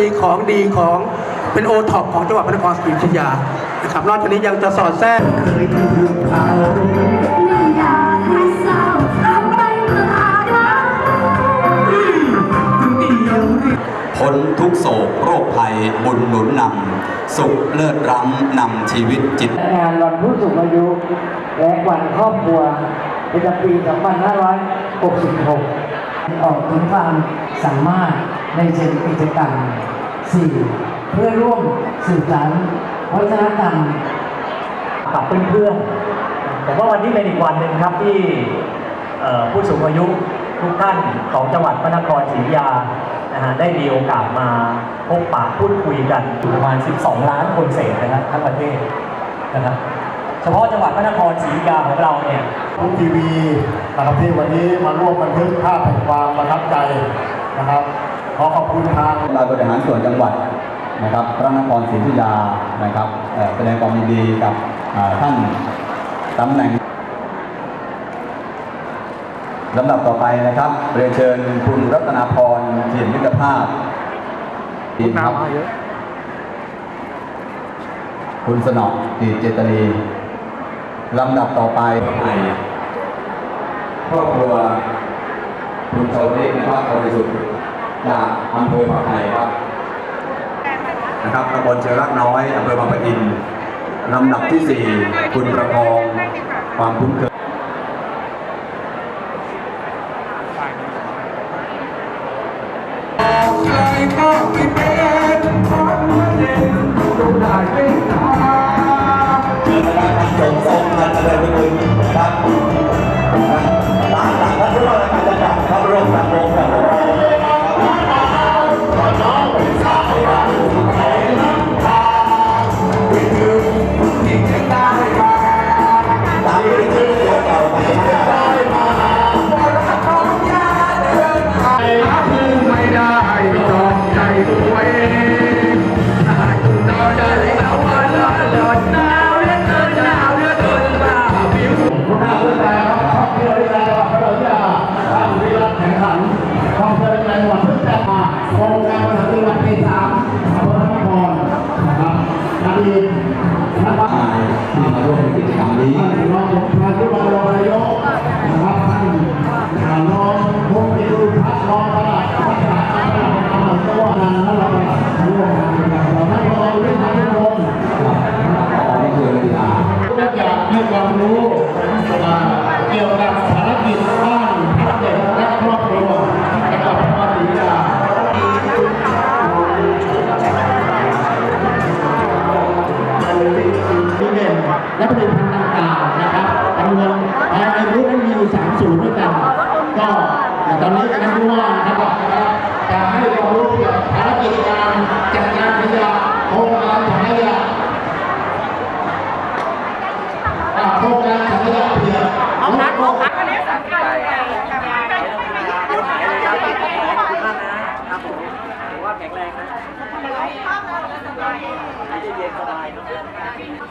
มีของดีของเป็นโอท็อปของจังหวัดพระนครศรีอยุธยานะครับนอกจากนี้ยังจะสอดแทรกไม่อยากให้เศร้าเอาไปเมื่ออาลัยพ้นทุกโศกโรคภัยบุญหนุนนำ สุขเลิศร้ำนำชีวิตจิต งานวันผู้สูงอายุ และวันครอบครัวประจำปี 2566 ออกถึงความสามารถ ในเชิงกิจกรรม 4. เพื่อร่วมสืบสานวัฒนธรรมกับเพื่อนๆผมว่าวันนี้เป็นอีกวันหนึ่งครับที่ผู้สูงอายุทุกท่านของจังหวัดพระนครศรีอยุธยานะฮะได้มีโอกาสมาพบปะพูดคุยกันประมาณ 12 ล้านคนเศษนะครับทั้งประเทศนะครับเฉพาะจังหวัดพระนครศรีอยุธยาของเราเนี่ยทุกทีวีนะครับที่วันนี้มาร่วมบันทึกภาพแห่งความประทับใจนะครับ ขอขอบคุณทางการบริหารส่วนจังหวัดนะครับพระนครศรีอยุธยานะครับเอ่อแสดงความยินดีกับอ่าท่านตำแหน่งลำดับต่อไปนะครับเรียนเชิญคุณรัตนาพรเทียนมิตรภาพดีครับคุณสนอตีเจตนีลำดับต่อไปไอครอบครัวคุณชาวเล็กนะครับบริสุทธิ์ จากอำเภอปากไห่ครับนะครับตำบลเชอรักน้อยอำเภอบางปะอินลำดับที่ 4 คุณประคองความคุ้นเคยใครก็ไม่เป็นคนเด่น และผลิตภัณฑ์ต่างๆนะครับจำนวนภายในรุ่นนั้นมีอยู่สามศูนย์ด้วยกันก็ตอนนี้ท่านผู้ว่านะครับจะให้ความรู้เกี่ยวกับภารกิจการจัดการขยะโครงการถังขยะอ่าโครงการถังขยะเพียรเอาพักเอาพักว่าแข็งแรงนะเย็นสบายเนาะขออนุญ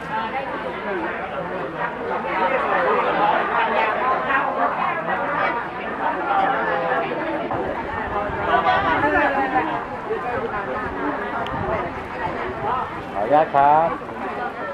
นะครับ